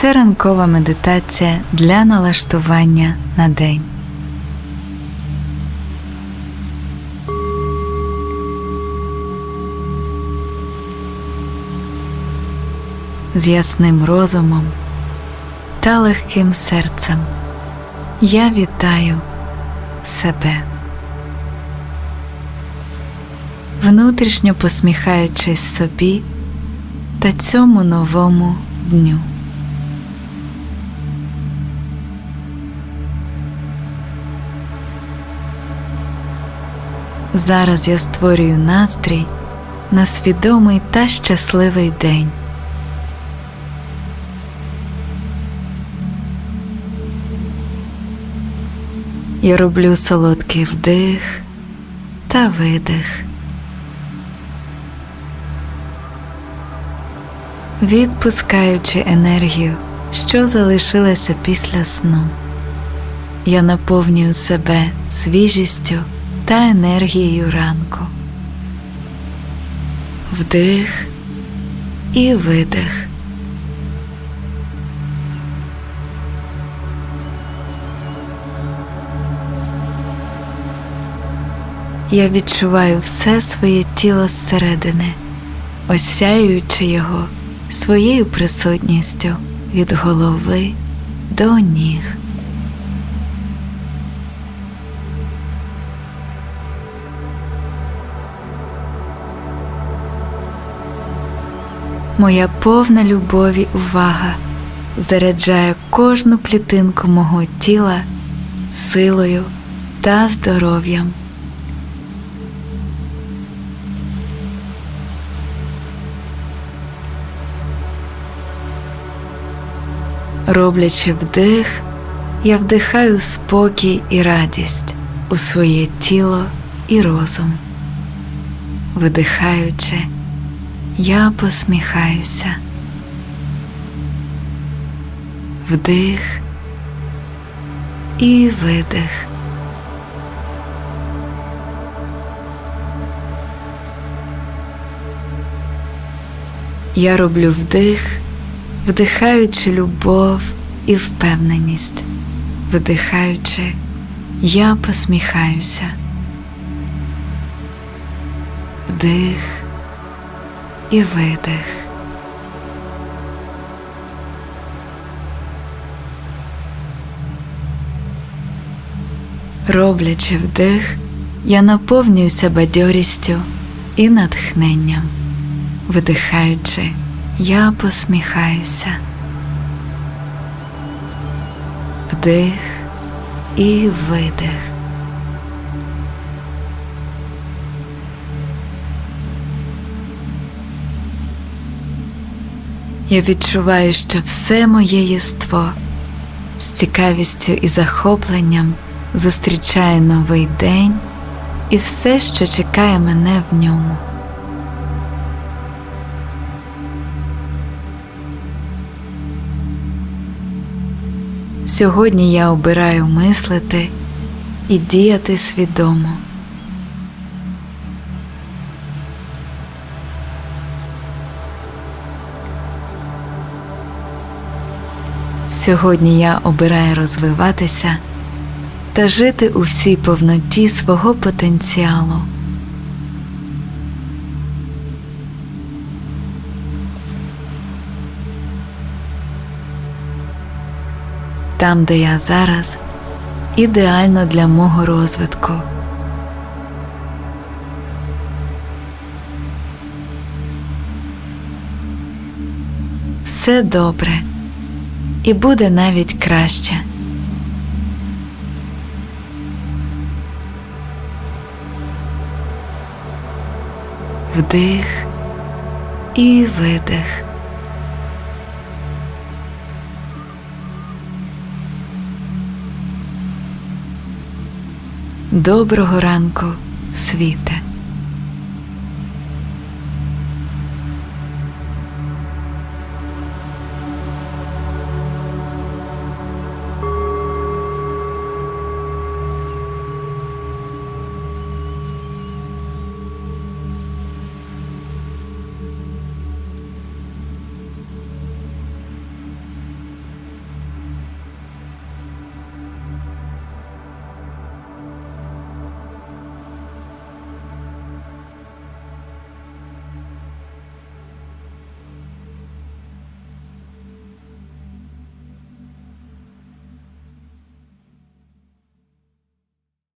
Це ранкова медитація для налаштування на день. З ясним розумом та легким серцем я вітаю себе. Внутрішньо посміхаючись собі та цьому новому дню. Зараз я створюю настрій на свідомий та щасливий день. Я роблю солодкий вдих та видих. Відпускаючи енергію, що залишилася після сну, я наповнюю себе свіжістю та енергією ранку. Вдих і видих. Я відчуваю все своє тіло зсередини, осяюючи його своєю присутністю від голови до ніг. Моя повна любов і увага заряджає кожну клітинку мого тіла силою та здоров'ям. Роблячи вдих, я вдихаю спокій і радість у своє тіло і розум. Видихаючи, я посміхаюся. Вдих і видих. Я роблю вдих, вдихаючи любов і впевненість, видихаючи, я посміхаюся. Вдих і видих. Роблячи вдих, я наповнююся бадьорістю і натхненням. Видихаючи, я посміхаюся. Вдих і видих. Я відчуваю, що все моє єство з цікавістю і захопленням зустрічає новий день і все, що чекає мене в ньому. Сьогодні я обираю мислити і діяти свідомо. Сьогодні я обираю розвиватися та жити у всій повноті свого потенціалу. Там, де я зараз, ідеально для мого розвитку. Все добре і буде навіть краще. Вдих і видих. Доброго ранку, світ!